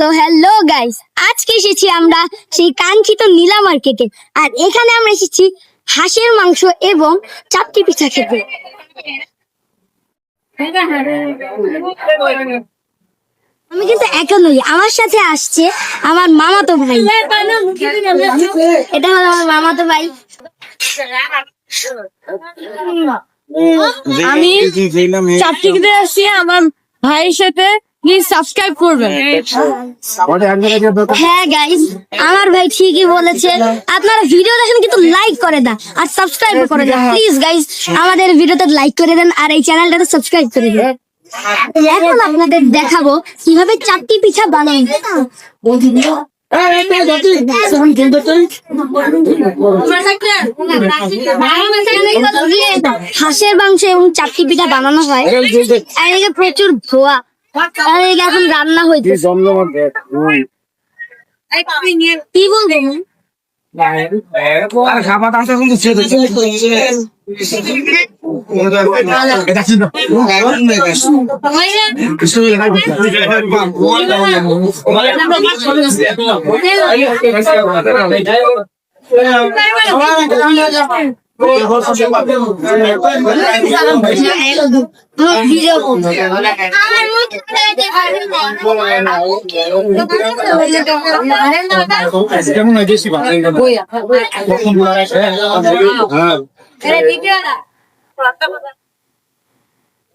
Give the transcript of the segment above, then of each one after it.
So hello guys আজকে এসেছি আমরা সেই কাঙ্ক্ষিত নীলা মার্কেটে আর এখানে আমরা এসেছি হাঁসের মাংস এবং চাপটি পিঠা খেতে আমি কিন্তু একা নই আমার সাথে আসছে আমার মামাতো ভাই এটা হলো আমার মামাতো ভাই আমি চাপটিকিতে আসছি আমার ভাইয়ের সাথে প্লিজ সাবস্ক্রাইব করবেন। হ্যাঁ গাইস আমার ভাই ঠিকই বলেছে। আপনারা ভিডিও দেখেন কিন্তু লাইক করে দেন আর সাবস্ক্রাইব করে দেন প্লিজ গাইস আমাদের ভিডিওতে লাইক করে দেন আর এই চ্যানেলটাতে সাবস্ক্রাইব করে দেন। এখন আপনাদের দেখাবো কীভাবে চারটি পিঠা বানাই। হাঁসের মাংস এবং চারটি পিঠা বানানো হয়। আর প্রচুর ধোয়া এখন রান্না হইতে কি বলব খাবার আসতে কিন্তু ভিডিও কেমন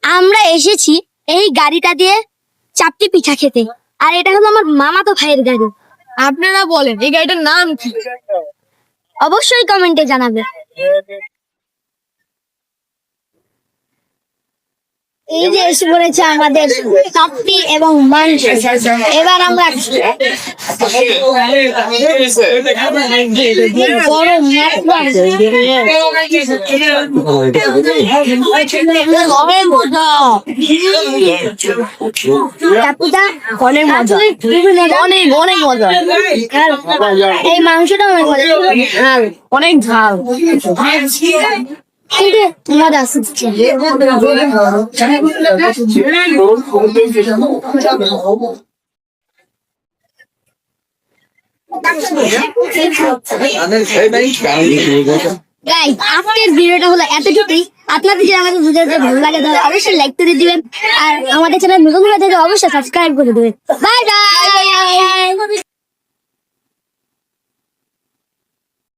আমরা এসেছি এই গাড়িটা দিয়ে চাপটি পিঠা খেতে। আর এটা হলো আমার মামাতো ভাইয়ের গাড়ি। আপনারা বলেন এই গাড়িটার নাম কি? অবশ্যই কমেন্টে জানাবে and it এই যে এসে পড়েছে আমাদের চাপটি এবং মাংস এবার আমরা অনেক মজা অনেক অনেক মজা এই মাংসটা অনেক মজা অনেক ঝাল গাইস আজকের ভিডিওটা হলো এতটুকুই আপনাদের যদি আমাদের ভিডিওটা ভালো লাগে তাহলে অবশ্যই লাইক করে দিবেন আর আমাদের চ্যানেল নতুন হয়ে থাকে অবশ্যই সাবস্ক্রাইব করে দিবেন। Bye bye